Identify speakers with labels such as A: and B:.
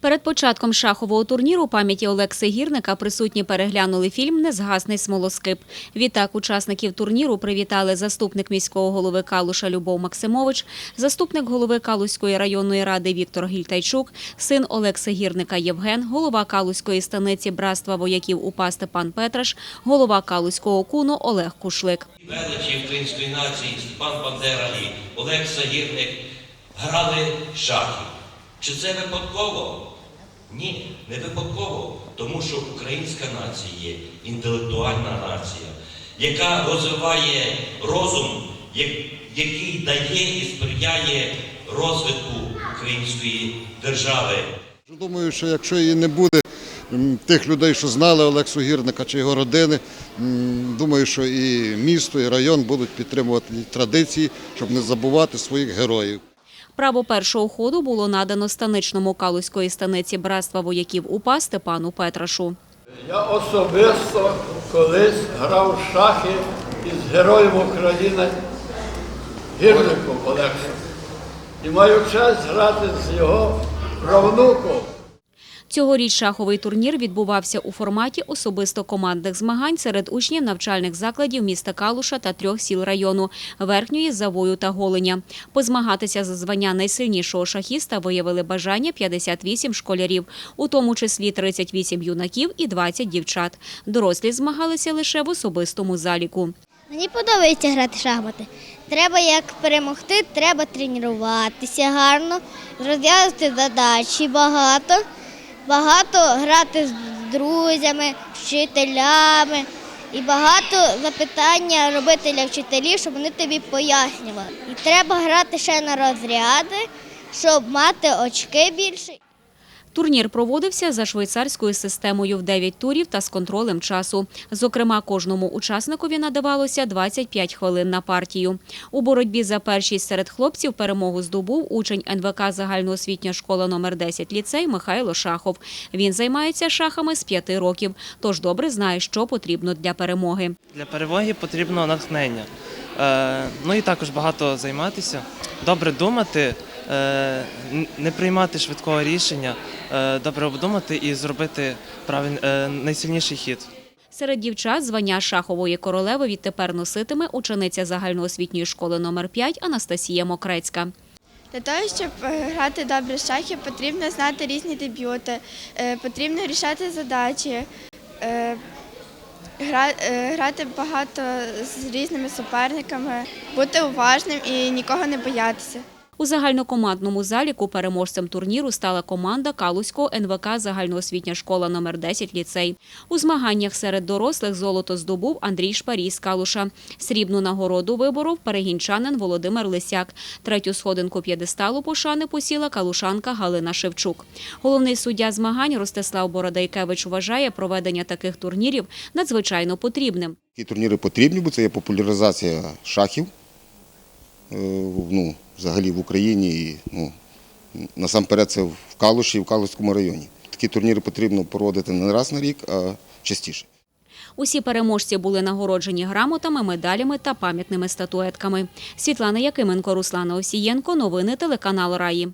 A: Перед початком шахового турніру пам'яті Олекси Гірника присутні переглянули фільм Незгасний смолоскип. Відтак учасників турніру привітали заступник міського голови Калуша Любов Максимович, заступник голови Калуської районної ради Віктор Гільтайчук, син Олекси Гірника Євген, голова Калуської станиці братства вояків УПА Степан Петраш, голова Калуського куну Олег Кушлик.
B: величі української нації Степан Бандера і Олег Сагірник грали шахи. Чи це випадково? Ні, не випадково, тому що українська нація є інтелектуальна нація, яка розвиває розум, який дає і сприяє розвитку української держави.
C: Думаю, що якщо і не буде тих людей, що знали Олексу Гірника чи його родини, думаю, що і місто, і район будуть підтримувати традиції, щоб не забувати своїх героїв.
A: Право першого ходу було надано станичному Калуської станиці братства вояків УПА Степану Петрашу.
D: Я особисто колись грав в шахи із героєм України Гірником Олексом. І маю честь грати з його правнуком.
A: Цьогоріч шаховий турнір відбувався у форматі особисто командних змагань серед учнів навчальних закладів міста Калуша та трьох сіл району – Верхньої, Завою та Голеня. Позмагатися за звання найсильнішого шахіста виявили бажання 58 школярів, у тому числі 38 юнаків і 20 дівчат. Дорослі змагалися лише в особистому заліку.
E: Мені подобається грати в шахмати. Треба як перемогти, треба тренуватися гарно, розв'язувати задачі багато, багато грати з друзями, вчителями і багато запитання робити для вчителів, щоб вони тобі пояснювали. І треба грати ще на розряди, щоб мати очки більше.
A: Турнір проводився за швейцарською системою в 9 турів та з контролем часу. Зокрема, кожному учасникові надавалося 25 хвилин на партію. У боротьбі за першість серед хлопців перемогу здобув учень НВК загальноосвітня школа номер 10 ліцей Михайло Шахов. Він займається шахами з 5 років, тож добре знає, що потрібно для перемоги.
F: Для перемоги потрібно натхнення. Е, ну і також багато займатися, добре думати, не приймати швидкого рішення, е, добре обдумати і зробити правиль, е, найсильніший хід.
A: Серед дівчат звання шахової королеви відтепер носитиме учениця загальноосвітньої школи номер 5 Анастасія Мокрецька.
G: Для того, щоб е, грати добре в шахи, потрібно знати різні дебюти, е, потрібно рішати задачі, е, гра- е, грати багато з різними суперниками, бути уважним і нікого не боятися.
A: У загальнокомандному заліку переможцем турніру стала команда Калузького НВК загальноосвітня школа номер 10 ліцей. У змаганнях серед дорослих золото здобув Андрій Шпарій з Калуша. Срібну нагороду виборов перегінчанин Володимир Лисяк. Третю сходинку п'єдесталу пошани посіла калушанка Галина Шевчук. Головний суддя змагань Ростислав Бородайкевич вважає проведення таких турнірів надзвичайно потрібним.
H: Такі турніри потрібні, бо це є популяризація шахів ну, взагалі в Україні і ну, насамперед це в Калуші і в Калуському районі. Такі турніри потрібно проводити не раз на рік, а частіше.
A: Усі переможці були нагороджені грамотами, медалями та пам'ятними статуетками. Світлана Якименко, Руслана Осієнко. Новини телеканал Раї.